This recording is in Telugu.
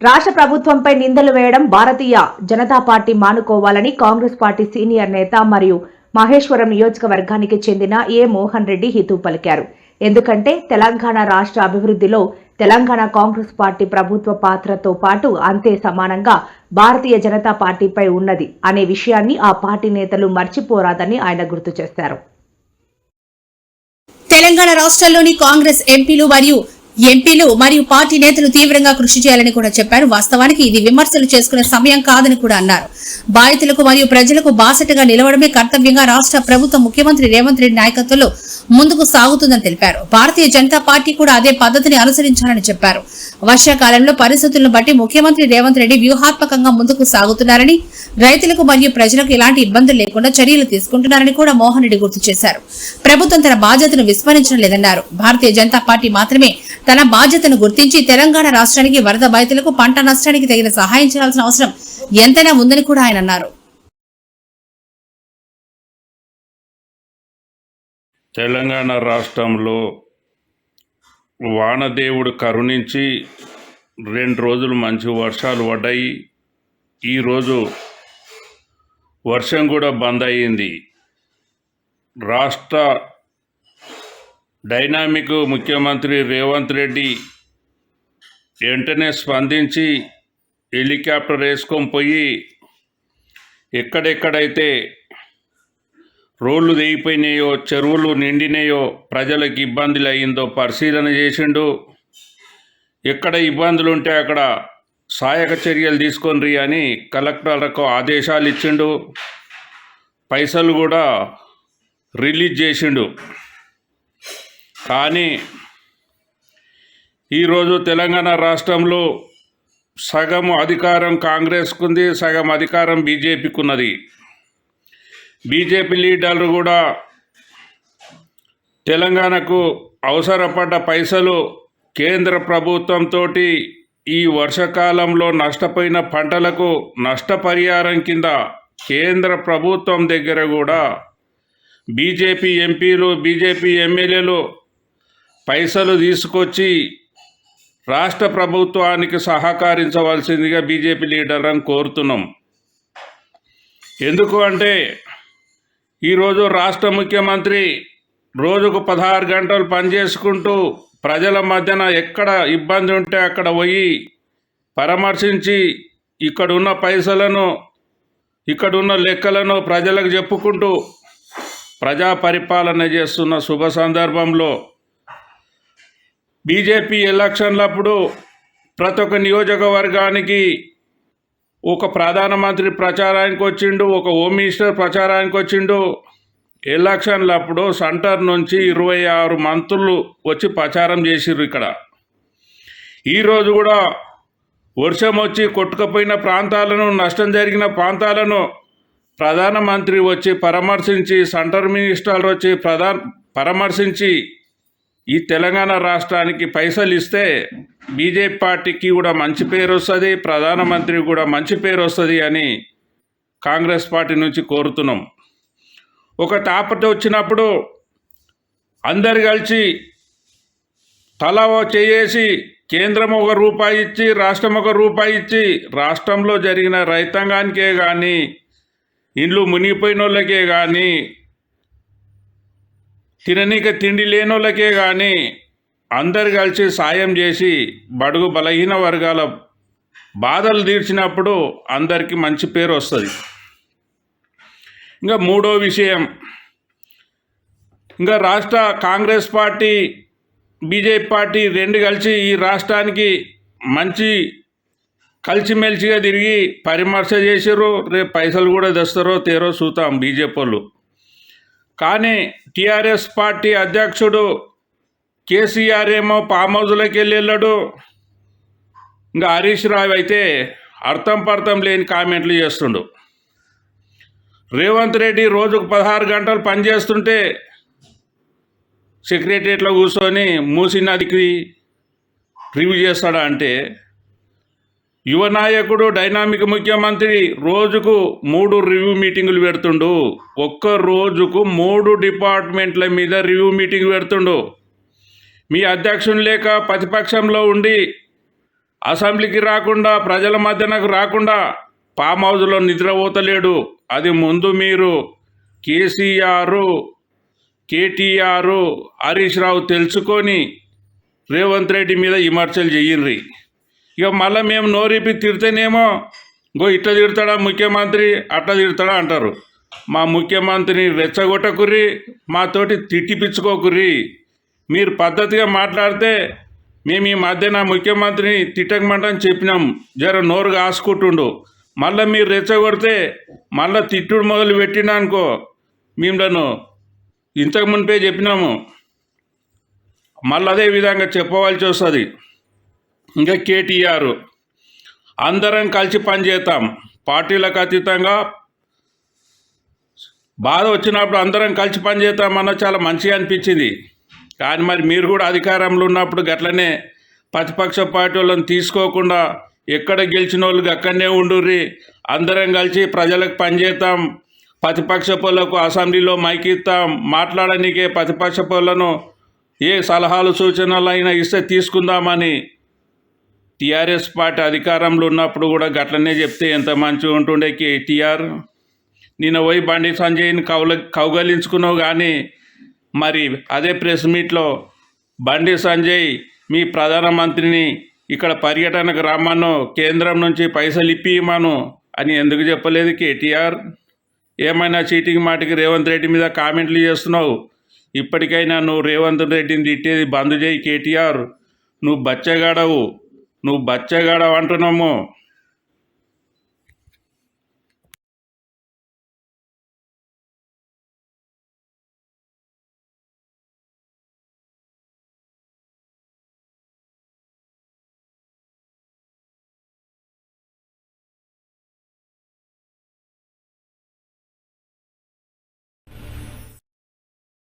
రాష్ట్ర ప్రభుత్వంపై నిందలు వేయడం భారతీయ జనతా పార్టీ మానుకోవాలని కాంగ్రెస్ పార్టీ సీనియర్ నేత మరియు మహేశ్వరం నియోజకవర్గానికి చెందిన ఏ మోహన్ రెడ్డి హితవు పలికారు. ఎందుకంటే తెలంగాణ రాష్ట్ర అభివృద్ధిలో తెలంగాణ కాంగ్రెస్ పార్టీ ప్రభుత్వ పాత్రతో పాటు అంతే సమానంగా భారతీయ జనతా పార్టీపై ఉన్నది అనే విషయాన్ని ఆ పార్టీ నేతలు మర్చిపోరాదని ఆయన గుర్తు చేశారు. తెలంగాణ రాష్ట్రంలోని కాంగ్రెస్ ఎంపీలు మరియు ఎంపీలు మరియు పార్టీ నేతలు తీవ్రంగా కృషి చేయాలని కూడా చెప్పారు. వాస్తవానికి ఇది విమర్శలు చేసుకునే సమయం కాదని కూడా అన్నారు. బాధితులకు మరియు ప్రజలకు బాసటగా నిలవడమే కర్తవ్యంగా రాష్ట్ర ప్రభుత్వం ముఖ్యమంత్రి రేవంత్ రెడ్డి నాయకత్వంలో ముందుకు సాగుతుందని తెలిపారు. భారతీయ జనతా పార్టీ కూడా అదే పద్ధతిని అనుసరించాలని చెప్పారు. వర్షాకాలంలో పరిస్థితులను బట్టి ముఖ్యమంత్రి రేవంత్ రెడ్డి వ్యూహాత్మకంగా ముందుకు సాగుతున్నారని రైతులకు మరియు ప్రజలకు ఎలాంటి ఇబ్బందులు లేకుండా చర్యలు తీసుకుంటున్నారని కూడా మోహన్ రెడ్డి గుర్తు చేశారు. ప్రభుత్వం తన బాధ్యతను విస్మరించడం లేదన్నారు. భారతీయ జనతా పార్టీ మాత్రమే తన బాధ్యతను గుర్తించి తెలంగాణ రాష్ట్రానికి వరద బాధితులకు పంట నష్టానికి తగిన సహాయం చేయాల్సిన అవసరం ఎంతైనా ఉందని కూడా ఆయన అన్నారు. తెలంగాణ రాష్ట్రంలో వానదేవుడు కరుణించి రెండు రోజులు మంచి వర్షాలు పడ్డాయి. ఈరోజు వర్షం కూడా బంద్ అయ్యింది. రాష్ట్ర డైనామిక్ ముఖ్యమంత్రి రేవంత్ రెడ్డి వెంటనే స్పందించి హెలికాప్టర్ వేసుకొని పోయి ఎక్కడెక్కడైతే రోడ్లు తెగిపోయినాయో చెరువులు నిండినాయో ప్రజలకు ఇబ్బందులు అయ్యిందో పరిశీలన చేసిండు. ఎక్కడ ఇబ్బందులు ఉంటే అక్కడ సహాయక చర్యలు తీసుకొని అని కలెక్టర్లకు ఆదేశాలు ఇచ్చిండు. పైసలు కూడా రిలీజ్ చేసిండు. కానీ ఈరోజు తెలంగాణ రాష్ట్రంలో సగం అధికారం కాంగ్రెస్కు ఉంది సగం అధికారం బీజేపీకి ఉన్నది బీజేపీ లీడర్లు కూడా తెలంగాణకు అవసరపడ్డ పైసలు కేంద్ర ప్రభుత్వంతో ఈ వర్షాకాలంలో నష్టపోయిన పంటలకు నష్టపరిహారం కింద కేంద్ర ప్రభుత్వం దగ్గర కూడా బీజేపీ ఎంపీలు బీజేపీ ఎమ్మెల్యేలు పైసలు తీసుకొచ్చి రాష్ట్ర ప్రభుత్వానికి సహకరించవలసిందిగా బీజేపీ లీడర్లను కోరుతున్నాం. ఎందుకు అంటే ఈరోజు రాష్ట్ర ముఖ్యమంత్రి రోజుకు పదహారు గంటలు పనిచేసుకుంటూ ప్రజల మధ్యన ఎక్కడ ఇబ్బంది ఉంటే అక్కడ పోయి పరామర్శించి ఇక్కడున్న పైసలను ఇక్కడున్న లెక్కలను ప్రజలకు చెప్పుకుంటూ ప్రజా పరిపాలన చేస్తున్న శుభ సందర్భంలో బీజేపీ ఎలక్షన్లప్పుడు ప్రతి ఒక్క నియోజకవర్గానికి ఒక ప్రధానమంత్రి ప్రచారానికి వచ్చిండు ఒక హోమ్ మినిస్టర్ ప్రచారానికి వచ్చిండు. ఎలక్షన్లప్పుడు సెంటర్ నుంచి ఇరవై ఆరు మంత్రులు వచ్చి ప్రచారం చేసిర్రు ఇక్కడ. ఈరోజు కూడా వర్షం వచ్చి కొట్టుకుపోయిన ప్రాంతాలను నష్టం జరిగిన ప్రాంతాలను ప్రధానమంత్రి వచ్చి పరామర్శించి సెంటర్ మినిస్టర్లు వచ్చి ప్రధాన పరామర్శించి ఈ తెలంగాణ రాష్ట్రానికి పైసలు ఇస్తే బీజేపీ పార్టీకి కూడా మంచి పేరు వస్తుంది ప్రధానమంత్రికి కూడా మంచి పేరు వస్తుంది అని కాంగ్రెస్ పార్టీ నుంచి కోరుతున్నాం. ఒక తాపత వచ్చినప్పుడు అందరు కలిసి తల చేసి కేంద్రం ఒక రూపాయి ఇచ్చి రాష్ట్రం ఒక రూపాయి ఇచ్చి రాష్ట్రంలో జరిగిన రైతాంగానికే కానీ ఇండ్లు మునిగిపోయిన వాళ్ళకే కానీ తిననీక తిండి లేనోళ్ళకే కానీ అందరు కలిసి సాయం చేసి బడుగు బలహీన వర్గాల బాధలు తీర్చినప్పుడు అందరికీ మంచి పేరు వస్తుంది. ఇంకా మూడో విషయం. ఇంకా రాష్ట్ర కాంగ్రెస్ పార్టీ బీజేపీ పార్టీ రెండు కలిసి ఈ రాష్ట్రానికి మంచి కలిసిమెలిసిగా తిరిగి పరిమర్శ చేసారు రేపు పైసలు కూడా తెస్తారో తేరో చూతాం బీజేపీ వాళ్ళు. కానీ టీఆర్ఎస్ పార్టీ అధ్యక్షుడు కేసీఆర్ ఏమో ఫామ్ హౌస్లోకి వెళ్ళి వెళ్ళాడు. ఇంకా హరీష్ రావు అయితే అర్థం పర్థం లేని కామెంట్లు చేస్తుండు. రేవంత్ రెడ్డి రోజుకు పదహారు గంటలు పనిచేస్తుంటే సెక్రటరియట్లో కూర్చొని మూసి నదికి రివ్యూ చేస్తాడా అంటే యువ నాయకుడు డైనామిక్ ముఖ్యమంత్రి రోజుకు మూడు రివ్యూ మీటింగులు పెడుతుండు. ఒక్క రోజుకు మూడు డిపార్ట్మెంట్ల మీద రివ్యూ మీటింగ్ పెడుతుండు. మీ అధ్యక్షుని లేక ప్రతిపక్షంలో ఉండి అసెంబ్లీకి రాకుండా ప్రజల మధ్యనకు రాకుండా ఫామ్ హౌజ్లో నిద్రపోతలేడు. అది ముందు మీరు కేసీఆర్ కేటీఆర్ హరీష్ రావు తెలుసుకొని రేవంత్ రెడ్డి మీద విమర్శలు చెయ్యండి ఇక మళ్ళీ మేము నోరిపి తిడితేనేమో గో ఇట్లా తిడతాడా ముఖ్యమంత్రి అట్లా తిడతాడా అంటారు. మా ముఖ్యమంత్రిని రెచ్చగొట్టకుర్రి మాతోటి తిట్టిపించుకోకుర్రి మీరు పద్ధతిగా మాట్లాడితే మేము ఈ మధ్యన ముఖ్యమంత్రిని తిట్టకమంటని చెప్పినాం. జర నోరు కాసుకుంటుండు. మళ్ళీ మీరు రెచ్చగొడితే మళ్ళీ తిట్టుడు మొదలు పెట్టినా అనుకో మేము ఇంతకు మునిపే చెప్పినాము. మళ్ళీ అదే విధంగా చెప్పవలసి వస్తుంది. ఇంకా కేటీఆర్. అందరం కలిసి పనిచేద్దాం పార్టీలకు అతీతంగా బాధ వచ్చినప్పుడు అందరం కలిసి పనిచేద్దామన్న చాలా మంచిగా అనిపించింది. కానీ మరి మీరు కూడా అధికారంలో ఉన్నప్పుడు గట్లనే ప్రతిపక్ష పార్టీ వాళ్ళని తీసుకోకుండా ఎక్కడ గెలిచిన వాళ్ళకి అక్కడనే ఉండుర్రి. అందరం కలిసి ప్రజలకు పనిచేద్దాం ప్రతిపక్ష పనులకు అసెంబ్లీలో మైకిస్తాం మాట్లాడనీకే ప్రతిపక్ష పనులను ఏ సలహాలు సూచనలు అయినా ఇస్తే తీసుకుందామని టీఆర్ఎస్ పార్టీ అధికారంలో ఉన్నప్పుడు కూడా గట్లనే చెప్తే ఎంత మంచిగా ఉంటుండే కేటీఆర్ నిన్న పోయి బండి సంజయ్ని కౌల కౌగలించుకున్నావు కానీ మరి అదే ప్రెస్ మీట్లో బండి సంజయ్ మీ ప్రధానమంత్రిని ఇక్కడ పర్యటనకు రమ్మను కేంద్రం నుంచి పైసలు ఇప్పియమను అని ఎందుకు చెప్పలేదు కేటీఆర్ ఏమైనా చీటికి మాటికి రేవంత్ రెడ్డి మీద కామెంట్లు చేస్తున్నావు? ఇప్పటికైనా నువ్వు రేవంత్ రెడ్డిని తిట్టేది బంద్ చేయి కేటీఆర్ నువ్వు బచ్చగాడవు. నువ్వు బచ్చగాడవంటున్నాము